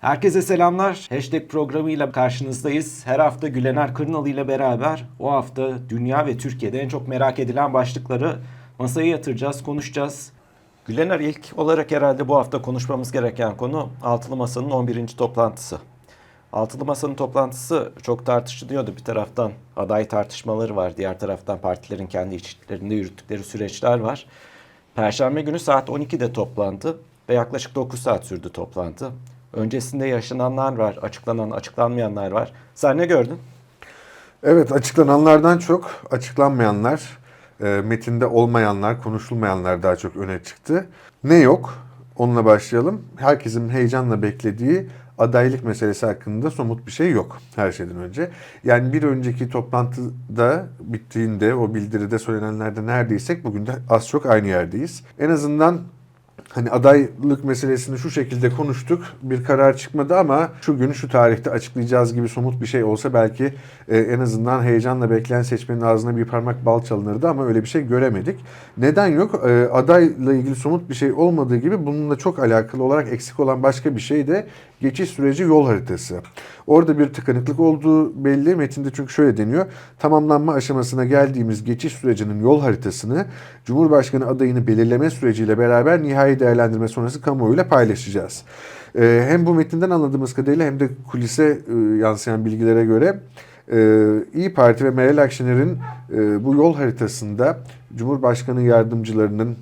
Herkese selamlar. Hashtag programıyla karşınızdayız. Her hafta Gülener Kırnalı ile beraber o hafta dünya ve Türkiye'de en çok merak edilen başlıkları masaya yatıracağız, konuşacağız. Gülener ilk olarak herhalde bu hafta konuşmamız gereken konu Altılı Masa'nın 11. toplantısı. Altılı Masa'nın toplantısı çok tartışılıyordu. Bir taraftan aday tartışmaları var. Diğer taraftan partilerin kendi içlerinde yürüttükleri süreçler var. Perşembe günü saat 12'de toplandı ve yaklaşık 9 saat sürdü toplantı. Öncesinde yaşananlar var, açıklanan, açıklanmayanlar var. Sen ne gördün? Evet açıklananlardan çok açıklanmayanlar, e, metinde olmayanlar, konuşulmayanlar daha çok öne çıktı. Ne yok? Onunla başlayalım. Herkesin heyecanla beklediği adaylık meselesi hakkında somut bir şey yok her şeyden önce. Yani bir önceki toplantıda bittiğinde o bildiride söylenenlerde neredeysek bugün de az çok aynı yerdeyiz. En azından Hani adaylık meselesini şu şekilde konuştuk. Bir karar çıkmadı ama şu gün şu tarihte açıklayacağız gibi somut bir şey olsa belki e, en azından heyecanla bekleyen seçmenin ağzına bir parmak bal çalınırdı ama öyle bir şey göremedik. Neden yok? E, adayla ilgili somut bir şey olmadığı gibi bununla çok alakalı olarak eksik olan başka bir şey de geçiş süreci yol haritası. Orada bir tıkanıklık olduğu belli. Metinde çünkü şöyle deniyor. Tamamlanma aşamasına geldiğimiz geçiş sürecinin yol haritasını Cumhurbaşkanı adayını belirleme süreciyle beraber nihai değerlendirme sonrası kamuoyuyla paylaşacağız. Ee, hem bu metinden anladığımız kadarıyla hem de kulise e, yansıyan bilgilere göre e, İyi Parti ve Meral Akşener'in e, bu yol haritasında Cumhurbaşkanı yardımcılarının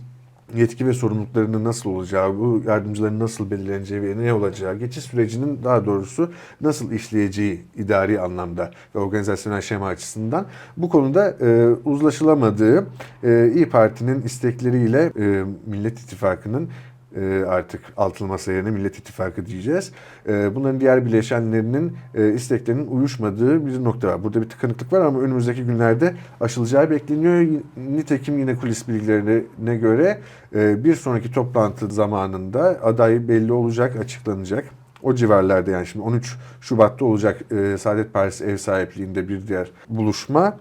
yetki ve sorumluluklarının nasıl olacağı, bu yardımcıların nasıl belirleneceği ve ne olacağı, geçiş sürecinin daha doğrusu nasıl işleyeceği idari anlamda ve organizasyonel şema açısından bu konuda e, uzlaşılamadığı e, İyi Parti'nin istekleriyle e, Millet İttifakı'nın e, artık altılı masa yerine Millet İttifakı diyeceğiz. E, Bunların diğer bileşenlerinin e, isteklerinin uyuşmadığı bir nokta var. Burada bir tıkanıklık var ama önümüzdeki günlerde aşılacağı bekleniyor. Nitekim yine kulis bilgilerine göre bir sonraki toplantı zamanında aday belli olacak, açıklanacak. O civarlarda yani şimdi 13 Şubat'ta olacak Saadet Partisi ev sahipliğinde bir diğer buluşma.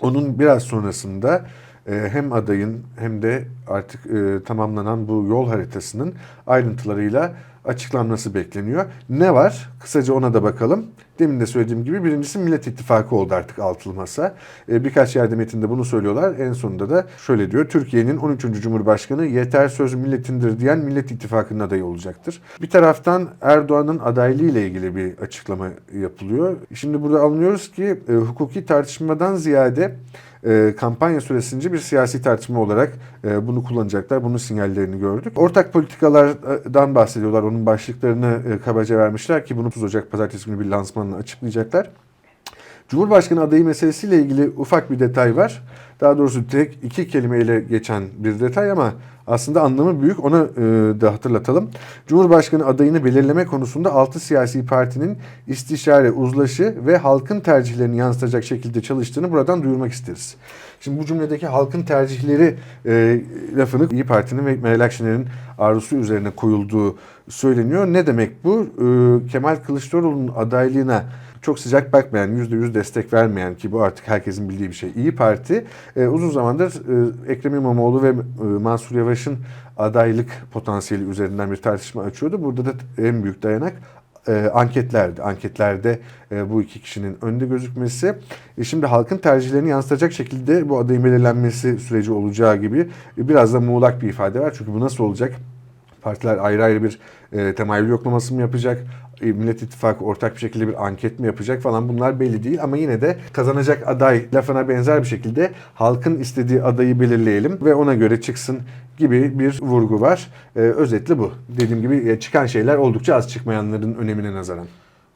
Onun biraz sonrasında hem adayın hem de artık e, tamamlanan bu yol haritasının ayrıntılarıyla açıklanması bekleniyor. Ne var? Kısaca ona da bakalım. Demin de söylediğim gibi birincisi Millet İttifakı oldu artık altılı masa. E, birkaç yerde metinde bunu söylüyorlar. En sonunda da şöyle diyor. Türkiye'nin 13. Cumhurbaşkanı yeter söz milletindir diyen Millet İttifakı'nın adayı olacaktır. Bir taraftan Erdoğan'ın adaylığı ile ilgili bir açıklama yapılıyor. Şimdi burada anlıyoruz ki e, hukuki tartışmadan ziyade e, kampanya süresince bir siyasi tartışma olarak bunu kullanacaklar. Bunun sinyallerini gördük. Ortak politikalardan bahsediyorlar. Onun başlıklarını e, kabaca vermişler ki bunu 30 Ocak pazartesi günü bir lansmanla açıklayacaklar. Cumhurbaşkanı adayı meselesiyle ilgili ufak bir detay var. Daha doğrusu tek iki kelimeyle geçen bir detay ama aslında anlamı büyük. Onu e, da hatırlatalım. Cumhurbaşkanı adayını belirleme konusunda altı siyasi partinin istişare, uzlaşı ve halkın tercihlerini yansıtacak şekilde çalıştığını buradan duyurmak isteriz. Şimdi bu cümledeki halkın tercihleri e, lafını İyi Parti'nin ve Meral Akşener'in arzusu üzerine koyulduğu söyleniyor. Ne demek bu? E, Kemal Kılıçdaroğlu'nun adaylığına çok sıcak bakmayan, %100 destek vermeyen ki bu artık herkesin bildiği bir şey. İyi Parti e, uzun zamandır e, Ekrem İmamoğlu ve e, Mansur Yavaş'ın adaylık potansiyeli üzerinden bir tartışma açıyordu. Burada da en büyük dayanak e, anketlerdi. Anketlerde e, bu iki kişinin önde gözükmesi. E, şimdi halkın tercihlerini yansıtacak şekilde bu adayın belirlenmesi süreci olacağı gibi e, biraz da muğlak bir ifade var. Çünkü bu nasıl olacak? Partiler ayrı ayrı bir e, temayül yoklaması mı yapacak? E, Millet İttifakı ortak bir şekilde bir anket mi yapacak falan bunlar belli değil ama yine de kazanacak aday lafına benzer bir şekilde halkın istediği adayı belirleyelim ve ona göre çıksın gibi bir vurgu var. E, özetle bu. Dediğim gibi çıkan şeyler oldukça az çıkmayanların önemine nazaran.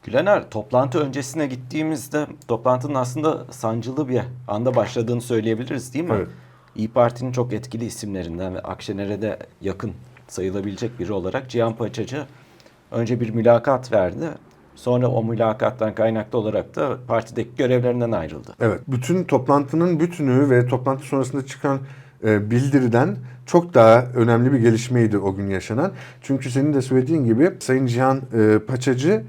Gülener, toplantı öncesine gittiğimizde toplantının aslında sancılı bir anda başladığını söyleyebiliriz değil mi? Evet. İyi Parti'nin çok etkili isimlerinden ve Akşener'e de yakın sayılabilecek biri olarak Cihan Paçacı önce bir mülakat verdi. Sonra o mülakattan kaynaklı olarak da partideki görevlerinden ayrıldı. Evet, bütün toplantının bütünü ve toplantı sonrasında çıkan e, bildiriden çok daha önemli bir gelişmeydi o gün yaşanan. Çünkü senin de söylediğin gibi Sayın Cihan e, Paçacı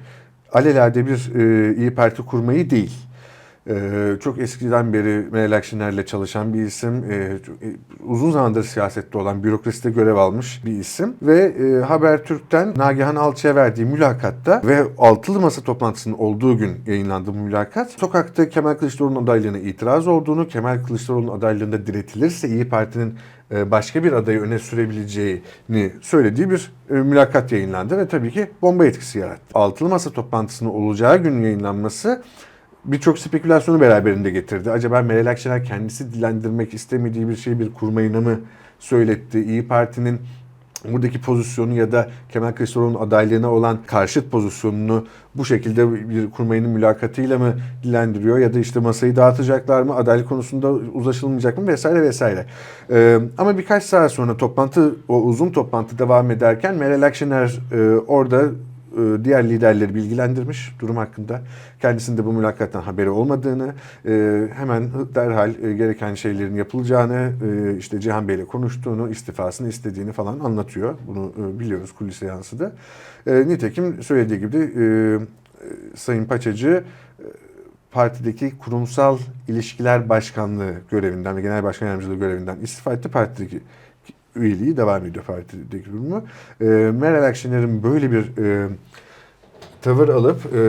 alelade bir e, İyi Parti kurmayı değil. Ee, çok eskiden beri Meral Akşener'le çalışan bir isim. Ee, e, uzun zamandır siyasette olan, bürokraside görev almış bir isim. Ve e, Habertürk'ten Nagihan Alçı'ya verdiği mülakatta ve altılı masa toplantısının olduğu gün yayınlandı bu mülakat. Sokakta Kemal Kılıçdaroğlu'nun adaylığına itiraz olduğunu, Kemal Kılıçdaroğlu'nun adaylığında diretilirse İyi Parti'nin e, başka bir adayı öne sürebileceğini söylediği bir mülakat yayınlandı ve tabii ki bomba etkisi yarattı. Altılı masa toplantısının olacağı gün yayınlanması birçok spekülasyonu beraberinde getirdi. Acaba Meral Akşener kendisi dilendirmek istemediği bir şeyi bir kurmayına mı söyletti? İyi Parti'nin buradaki pozisyonu ya da Kemal Kılıçdaroğlu'nun adaylığına olan karşıt pozisyonunu bu şekilde bir kurmayının mülakatıyla mı dilendiriyor ya da işte masayı dağıtacaklar mı adaylık konusunda uzlaşılmayacak mı vesaire vesaire. Ee, ama birkaç saat sonra toplantı o uzun toplantı devam ederken Meral Akşener e, orada diğer liderleri bilgilendirmiş durum hakkında. Kendisinin de bu mülakattan haberi olmadığını, e, hemen derhal e, gereken şeylerin yapılacağını, e, işte Cihan Bey'le konuştuğunu, istifasını istediğini falan anlatıyor. Bunu e, biliyoruz kulise yansıdı. E, Nitekim söylediği gibi e, e, Sayın Paçacı e, partideki kurumsal ilişkiler başkanlığı görevinden ve genel başkan yardımcılığı görevinden istifa etti. Partideki üyeliği devam ediyor partideki durumu. E, Meral Akşener'in böyle bir e, tavır alıp e,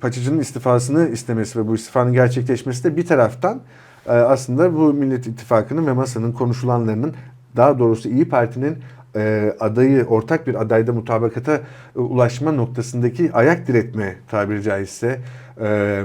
Paçacı'nın istifasını istemesi ve bu istifanın gerçekleşmesi de bir taraftan e, aslında bu Millet İttifakı'nın ve masanın konuşulanlarının daha doğrusu İyi Parti'nin e, adayı ortak bir adayda mutabakata e, ulaşma noktasındaki ayak diretme tabiri caizse e,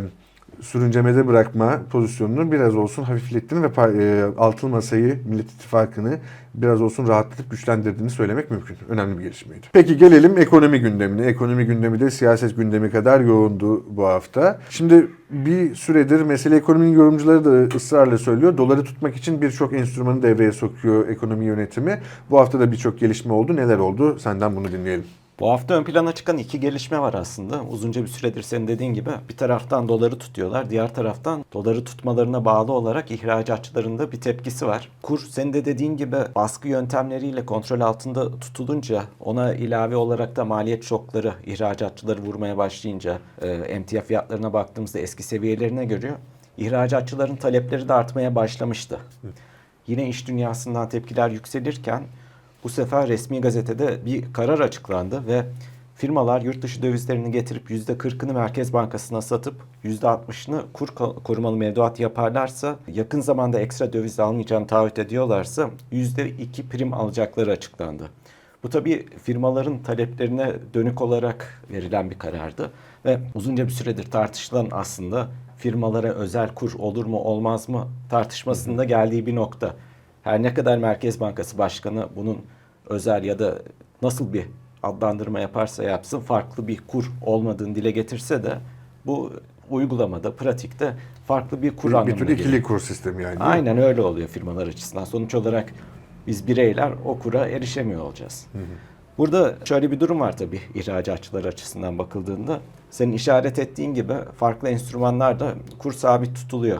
sürüncemede bırakma pozisyonunu biraz olsun hafiflettiğini ve e, altılı masayı Millet İttifakı'nı biraz olsun rahatlatıp güçlendirdiğini söylemek mümkün. Önemli bir gelişmeydi. Peki gelelim ekonomi gündemine. Ekonomi gündemi de siyaset gündemi kadar yoğundu bu hafta. Şimdi bir süredir mesele ekonominin yorumcuları da ısrarla söylüyor. Doları tutmak için birçok enstrümanı devreye sokuyor ekonomi yönetimi. Bu hafta da birçok gelişme oldu. Neler oldu? Senden bunu dinleyelim. Bu hafta ön plana çıkan iki gelişme var aslında. Uzunca bir süredir senin dediğin gibi bir taraftan doları tutuyorlar. Diğer taraftan doları tutmalarına bağlı olarak ihracatçıların da bir tepkisi var. Kur senin de dediğin gibi baskı yöntemleriyle kontrol altında tutulunca ona ilave olarak da maliyet şokları ihracatçıları vurmaya başlayınca e, emtia fiyatlarına baktığımızda eski seviyelerine görüyor. İhracatçıların talepleri de artmaya başlamıştı. Yine iş dünyasından tepkiler yükselirken bu sefer resmi gazetede bir karar açıklandı ve firmalar yurt dışı dövizlerini getirip %40'ını Merkez Bankası'na satıp %60'ını kur ko- korumalı mevduat yaparlarsa yakın zamanda ekstra döviz almayacağını taahhüt ediyorlarsa %2 prim alacakları açıklandı. Bu tabii firmaların taleplerine dönük olarak verilen bir karardı ve uzunca bir süredir tartışılan aslında firmalara özel kur olur mu olmaz mı tartışmasında geldiği bir nokta. Her ne kadar Merkez Bankası Başkanı bunun özel ya da nasıl bir adlandırma yaparsa yapsın farklı bir kur olmadığını dile getirse de bu uygulamada, pratikte farklı bir kur Bir, bir anlamına tür geliyor. ikili kur sistemi yani. Aynen öyle oluyor firmalar açısından. Sonuç olarak biz bireyler o kura erişemiyor olacağız. Burada şöyle bir durum var tabii ihracatçılar açısından bakıldığında. Senin işaret ettiğin gibi farklı enstrümanlarda kur sabit tutuluyor.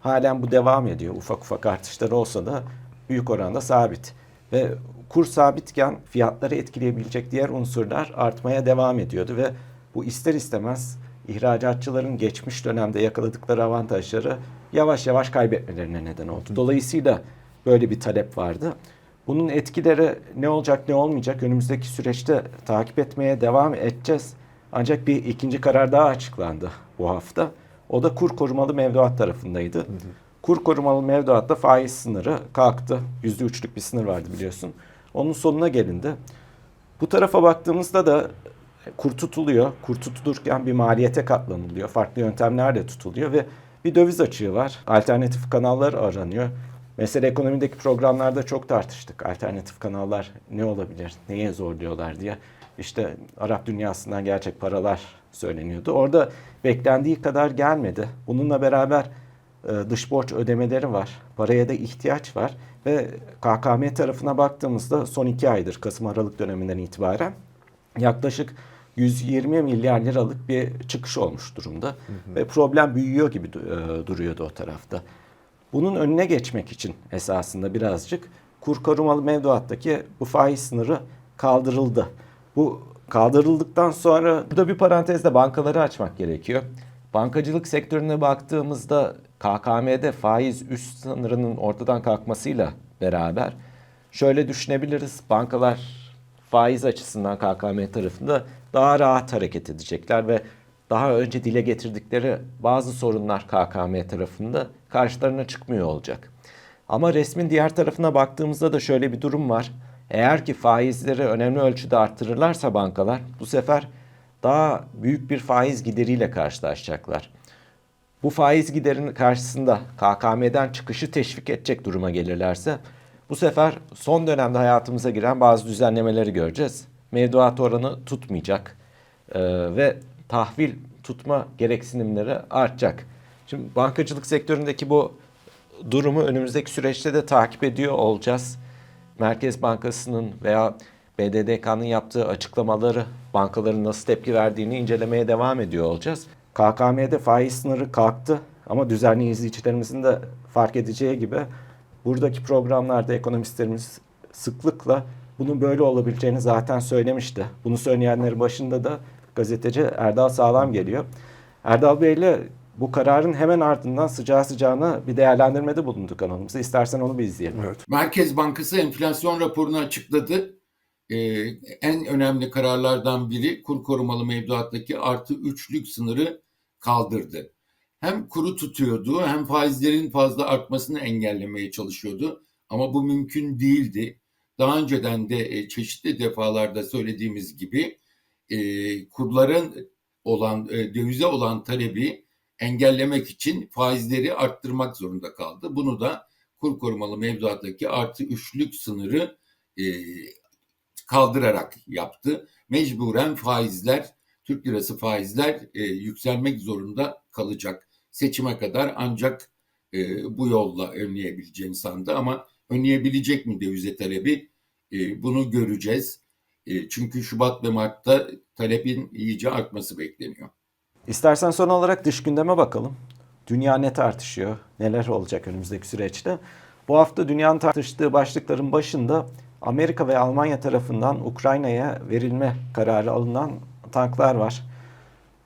Halen bu devam ediyor. Ufak ufak artışlar olsa da büyük oranda sabit. Ve kur sabitken fiyatları etkileyebilecek diğer unsurlar artmaya devam ediyordu ve bu ister istemez ihracatçıların geçmiş dönemde yakaladıkları avantajları yavaş yavaş kaybetmelerine neden oldu. Dolayısıyla böyle bir talep vardı. Bunun etkileri ne olacak ne olmayacak önümüzdeki süreçte takip etmeye devam edeceğiz. Ancak bir ikinci karar daha açıklandı bu hafta. O da kur korumalı mevduat tarafındaydı. Kur korumalı mevduatta faiz sınırı kalktı. Yüzde üçlük bir sınır vardı biliyorsun. Onun sonuna gelindi. Bu tarafa baktığımızda da kur tutuluyor. Kur tutulurken bir maliyete katlanılıyor. Farklı yöntemlerle tutuluyor ve bir döviz açığı var. Alternatif kanallar aranıyor. Mesela ekonomideki programlarda çok tartıştık. Alternatif kanallar ne olabilir, neye zorluyorlar diye. İşte Arap dünyasından gerçek paralar söyleniyordu. Orada beklendiği kadar gelmedi. Bununla beraber dış borç ödemeleri var. Paraya da ihtiyaç var. Ve KKM tarafına baktığımızda son iki aydır Kasım-Aralık döneminden itibaren yaklaşık 120 milyar liralık bir çıkış olmuş durumda. Ve problem büyüyor gibi e, duruyordu o tarafta. Bunun önüne geçmek için esasında birazcık kur korumalı mevduattaki bu faiz sınırı kaldırıldı. Bu kaldırıldıktan sonra burada bir parantezde bankaları açmak gerekiyor. Bankacılık sektörüne baktığımızda KKM'de faiz üst sınırının ortadan kalkmasıyla beraber şöyle düşünebiliriz. Bankalar faiz açısından KKM tarafında daha rahat hareket edecekler ve daha önce dile getirdikleri bazı sorunlar KKM tarafında karşılarına çıkmıyor olacak. Ama resmin diğer tarafına baktığımızda da şöyle bir durum var. Eğer ki faizleri önemli ölçüde arttırırlarsa bankalar bu sefer daha büyük bir faiz gideriyle karşılaşacaklar. Bu faiz giderinin karşısında KKM'den çıkışı teşvik edecek duruma gelirlerse bu sefer son dönemde hayatımıza giren bazı düzenlemeleri göreceğiz. Mevduat oranı tutmayacak Ee, ve tahvil tutma gereksinimleri artacak. Şimdi bankacılık sektöründeki bu durumu önümüzdeki süreçte de takip ediyor olacağız. Merkez Bankası'nın veya BDDK'nın yaptığı açıklamaları bankaların nasıl tepki verdiğini incelemeye devam ediyor olacağız. KKM'de faiz sınırı kalktı ama düzenli izleyicilerimizin de fark edeceği gibi buradaki programlarda ekonomistlerimiz sıklıkla bunun böyle olabileceğini zaten söylemişti. Bunu söyleyenlerin başında da gazeteci Erdal Sağlam geliyor. Erdal Bey ile bu kararın hemen ardından sıcağı sıcağına bir değerlendirmede bulundu kanalımızda. İstersen onu bir izleyelim. Evet. Merkez Bankası enflasyon raporunu açıkladı. Ee, en önemli kararlardan biri kur korumalı mevduattaki artı üçlük sınırı kaldırdı. Hem kuru tutuyordu hem faizlerin fazla artmasını engellemeye çalışıyordu. Ama bu mümkün değildi. Daha önceden de e, çeşitli defalarda söylediğimiz gibi e, kurların olan e, dövize olan talebi engellemek için faizleri arttırmak zorunda kaldı. Bunu da kur korumalı mevduattaki artı üçlük sınırı kaldırarak yaptı. Mecburen faizler, Türk lirası faizler e, yükselmek zorunda kalacak. Seçime kadar ancak e, bu yolla önleyebileceğini sandı ama önleyebilecek mi dövize talebi e, bunu göreceğiz. E, çünkü Şubat ve Mart'ta talebin iyice artması bekleniyor. İstersen son olarak dış gündeme bakalım. Dünya ne tartışıyor? Neler olacak önümüzdeki süreçte? Bu hafta dünyanın tartıştığı başlıkların başında Amerika ve Almanya tarafından Ukrayna'ya verilme kararı alınan tanklar var.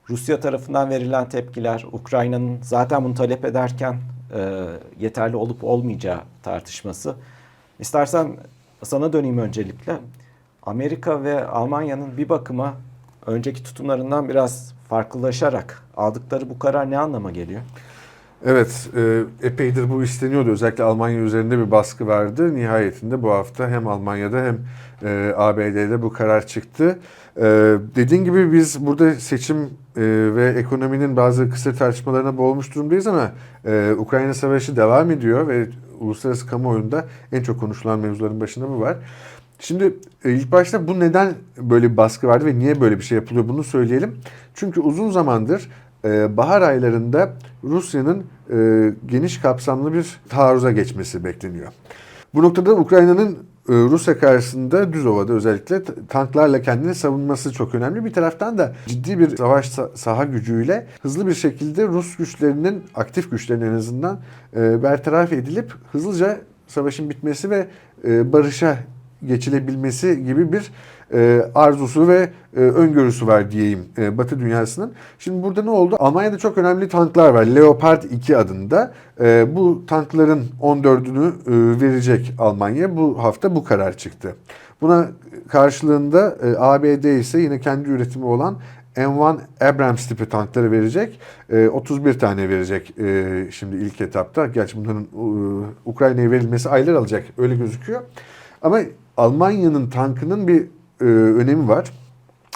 Rusya tarafından verilen tepkiler, Ukrayna'nın zaten bunu talep ederken e, yeterli olup olmayacağı tartışması. İstersen sana döneyim öncelikle. Amerika ve Almanya'nın bir bakıma önceki tutumlarından biraz farklılaşarak aldıkları bu karar ne anlama geliyor? Evet, e, epeydir bu isteniyordu. Özellikle Almanya üzerinde bir baskı vardı. Nihayetinde bu hafta hem Almanya'da hem e, ABD'de bu karar çıktı. E, dediğin gibi biz burada seçim e, ve ekonominin bazı kısır tartışmalarına boğulmuş durumdayız ama e, Ukrayna Savaşı devam ediyor ve uluslararası kamuoyunda en çok konuşulan mevzuların başında bu var. Şimdi e, ilk başta bu neden böyle bir baskı vardı ve niye böyle bir şey yapılıyor bunu söyleyelim. Çünkü uzun zamandır e, bahar aylarında Rusya'nın e, geniş kapsamlı bir taarruza geçmesi bekleniyor. Bu noktada Ukrayna'nın e, Rusya karşısında düz ovada özellikle tanklarla kendini savunması çok önemli. Bir taraftan da ciddi bir savaş sa- saha gücüyle hızlı bir şekilde Rus güçlerinin, aktif güçlerin en azından bertaraf edilip hızlıca savaşın bitmesi ve barışa geçilebilmesi gibi bir e, arzusu ve e, öngörüsü var diyeyim e, Batı dünyasının. Şimdi burada ne oldu? Almanya'da çok önemli tanklar var. Leopard 2 adında. Bu tankların 14'ünü e, verecek Almanya. Bu hafta bu karar çıktı. Buna karşılığında ABD ise yine kendi üretimi olan M1 Abrams tipi tankları verecek. E, 31 tane verecek şimdi ilk etapta. Gerçi bunların Ukrayna'ya verilmesi aylar alacak öyle gözüküyor. Ama Almanya'nın tankının bir e, önemi var.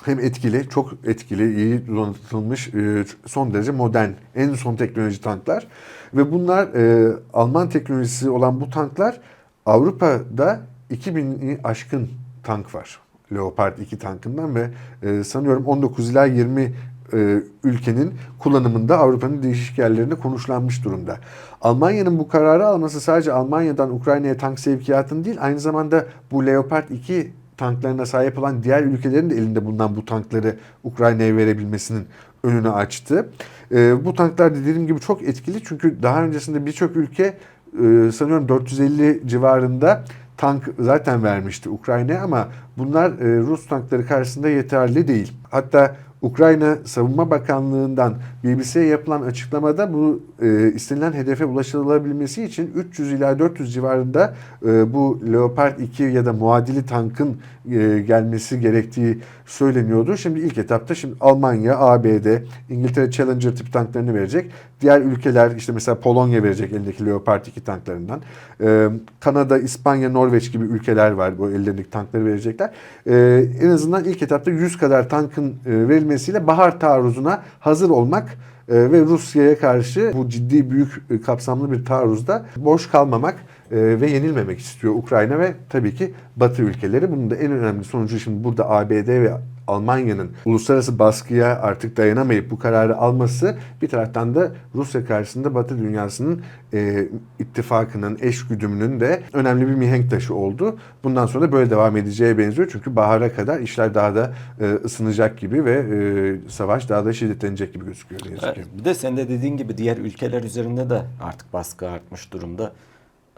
Hem etkili, çok etkili, iyi donatılmış, e, son derece modern, en son teknoloji tanklar. Ve bunlar e, Alman teknolojisi olan bu tanklar Avrupa'da 2000'i aşkın tank var. Leopard 2 tankından ve e, sanıyorum 19 ila 20 e, ülkenin kullanımında Avrupa'nın değişik yerlerinde konuşlanmış durumda. Almanya'nın bu kararı alması sadece Almanya'dan Ukrayna'ya tank sevkiyatını değil aynı zamanda bu Leopard 2 tanklarına sahip olan diğer ülkelerin de elinde bulunan bu tankları Ukrayna'ya verebilmesinin önünü açtı. E, bu tanklar dediğim gibi çok etkili çünkü daha öncesinde birçok ülke e, sanıyorum 450 civarında tank zaten vermişti Ukrayna'ya ama bunlar e, Rus tankları karşısında yeterli değil. Hatta Ukrayna Savunma Bakanlığı'ndan BBC'ye yapılan açıklamada bu e, istenilen hedefe ulaşılabilmesi için 300 ila 400 civarında e, bu Leopard 2 ya da muadili tankın e, gelmesi gerektiği söyleniyordu. Şimdi ilk etapta şimdi Almanya, ABD, İngiltere Challenger tip tanklarını verecek. Diğer ülkeler işte mesela Polonya verecek elindeki Leopard 2 tanklarından. E, Kanada, İspanya, Norveç gibi ülkeler var bu ellerindeki tankları verecekler. E, en azından ilk etapta 100 kadar tankın e, verilmesiyle bahar taarruzuna hazır olmak e, ve Rusya'ya karşı bu ciddi büyük e, kapsamlı bir taarruzda boş kalmamak e, ve yenilmemek istiyor Ukrayna ve tabii ki Batı ülkeleri. Bunun da en önemli sonucu şimdi burada ABD ve Almanya'nın uluslararası baskıya artık dayanamayıp bu kararı alması bir taraftan da Rusya karşısında Batı dünyasının e, ittifakının, eş güdümünün de önemli bir mihenk taşı oldu. Bundan sonra böyle devam edeceğe benziyor. Çünkü bahara kadar işler daha da e, ısınacak gibi ve e, savaş daha da şiddetlenecek gibi gözüküyor. Evet, bir de sen de dediğin gibi diğer ülkeler üzerinde de artık baskı artmış durumda.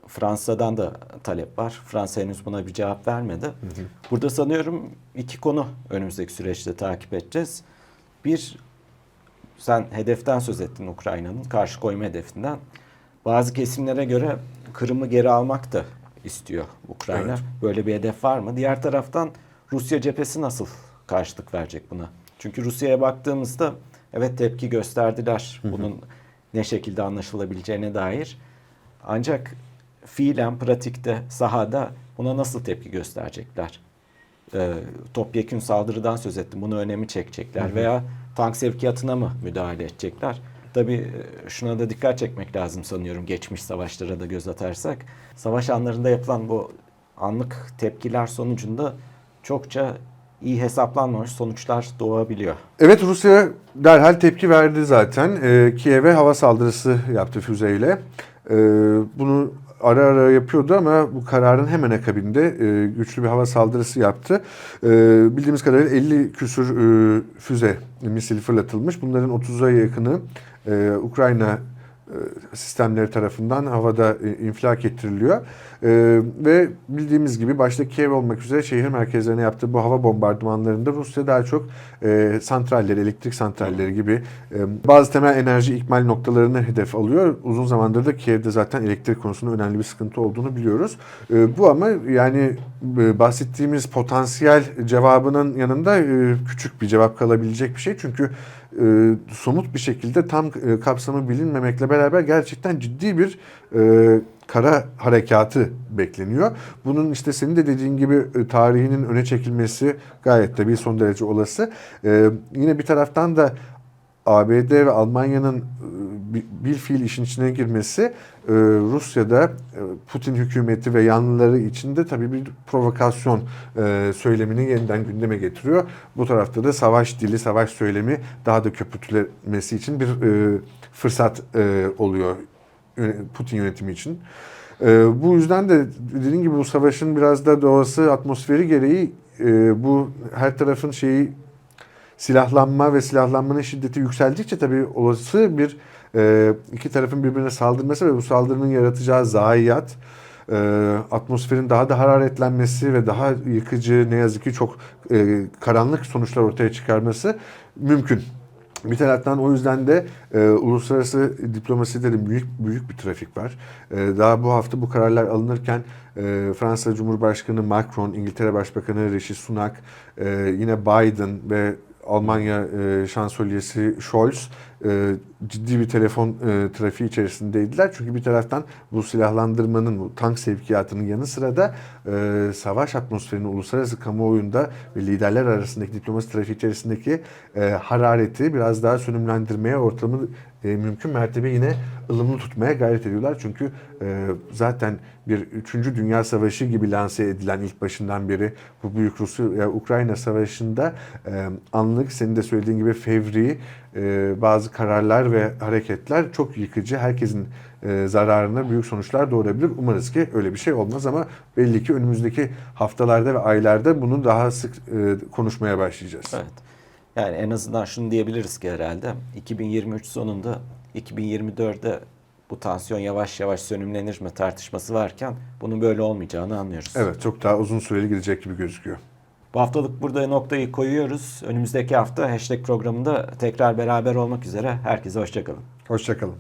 Fransa'dan da talep var. Fransa henüz buna bir cevap vermedi. Burada sanıyorum iki konu önümüzdeki süreçte takip edeceğiz. Bir, sen hedeften söz ettin Ukrayna'nın, karşı koyma hedefinden. Bazı kesimlere göre Kırım'ı geri almak da istiyor Ukrayna. Evet. Böyle bir hedef var mı? Diğer taraftan Rusya cephesi nasıl karşılık verecek buna? Çünkü Rusya'ya baktığımızda evet tepki gösterdiler. Bunun ne şekilde anlaşılabileceğine dair. Ancak fiilen, pratikte, sahada buna nasıl tepki gösterecekler? Ee, topyekün saldırıdan söz ettim. Bunu önemi çekecekler veya tank sevkiyatına mı müdahale edecekler? Tabii e, şuna da dikkat çekmek lazım sanıyorum geçmiş savaşlara da göz atarsak. Savaş anlarında yapılan bu anlık tepkiler sonucunda çokça iyi hesaplanmamış sonuçlar doğabiliyor. Evet Rusya derhal tepki verdi zaten. Ee, Kiev'e hava saldırısı yaptı füzeyle. Ee, bunu ara ara yapıyordu ama bu kararın hemen akabinde e, güçlü bir hava saldırısı yaptı. Ee, bildiğimiz kadarıyla 50 küsür e, füze misil fırlatılmış. Bunların 30'a yakını e, Ukrayna e, sistemleri tarafından havada e, infilak ettiriliyor. E, ve bildiğimiz gibi başta Kiev olmak üzere şehir merkezlerine yaptığı bu hava bombardımanlarında Rusya daha çok e, santralleri, elektrik santralleri gibi e, bazı temel enerji ikmal noktalarını hedef alıyor. Uzun zamandır da Kiev'de zaten elektrik konusunda önemli bir sıkıntı olduğunu biliyoruz. E, bu ama yani e, bahsettiğimiz potansiyel cevabının yanında e, küçük bir cevap kalabilecek bir şey. Çünkü e, somut bir şekilde tam e, kapsamı bilinmemekle beraber gerçekten ciddi bir e, kara harekatı bekleniyor. Bunun işte senin de dediğin gibi e, tarihinin öne çekilmesi gayet tabii son derece olası. E, yine bir taraftan da ABD ve Almanya'nın e, bi- bil fiil işin içine girmesi e, Rusya'da Putin hükümeti ve yanlıları için de tabii bir provokasyon söylemini yeniden gündeme getiriyor. Bu tarafta da savaş dili, savaş söylemi daha da köpürtülmesi için bir fırsat oluyor Putin yönetimi için. E, bu yüzden de dediğim gibi bu savaşın biraz da doğası, atmosferi gereği e, bu her tarafın şeyi silahlanma ve silahlanmanın şiddeti yükseldikçe tabii olası bir e, iki tarafın birbirine saldırması ve bu saldırının yaratacağı zayiat, e, atmosferin daha da hararetlenmesi ve daha yıkıcı ne yazık ki çok e, karanlık sonuçlar ortaya çıkarması mümkün. Bir taraftan o yüzden de e, uluslararası diplomaside de büyük büyük bir trafik var. E, daha bu hafta bu kararlar alınırken e, Fransa Cumhurbaşkanı Macron, İngiltere Başbakanı Rishi Sunak, e, yine Biden ve Almanya e, şansölyesi Scholz e, ciddi bir telefon e, trafiği içerisindeydiler. Çünkü bir taraftan bu silahlandırmanın, bu tank sevkiyatının yanı sıra da e, savaş atmosferini uluslararası kamuoyunda ve liderler arasındaki diplomasi trafiği içerisindeki e, harareti biraz daha sönümlendirmeye, ortamı e, mümkün mertebe yine ılımlı tutmaya gayret ediyorlar. Çünkü e, zaten bir 3. Dünya Savaşı gibi lanse edilen ilk başından beri bu büyük Rusya-Ukrayna Savaşı'nda e, anlık senin de söylediğin gibi fevri bazı kararlar ve hareketler çok yıkıcı. Herkesin e, zararına büyük sonuçlar doğurabilir. Umarız ki öyle bir şey olmaz ama belli ki önümüzdeki haftalarda ve aylarda bunu daha sık e, konuşmaya başlayacağız. Evet. Yani en azından şunu diyebiliriz ki herhalde 2023 sonunda 2024'de bu tansiyon yavaş yavaş sönümlenir mi tartışması varken bunun böyle olmayacağını anlıyoruz. Evet çok daha uzun süreli gidecek gibi gözüküyor. Bu haftalık burada noktayı koyuyoruz. Önümüzdeki hafta hashtag programında tekrar beraber olmak üzere. Herkese hoşçakalın. Hoşçakalın.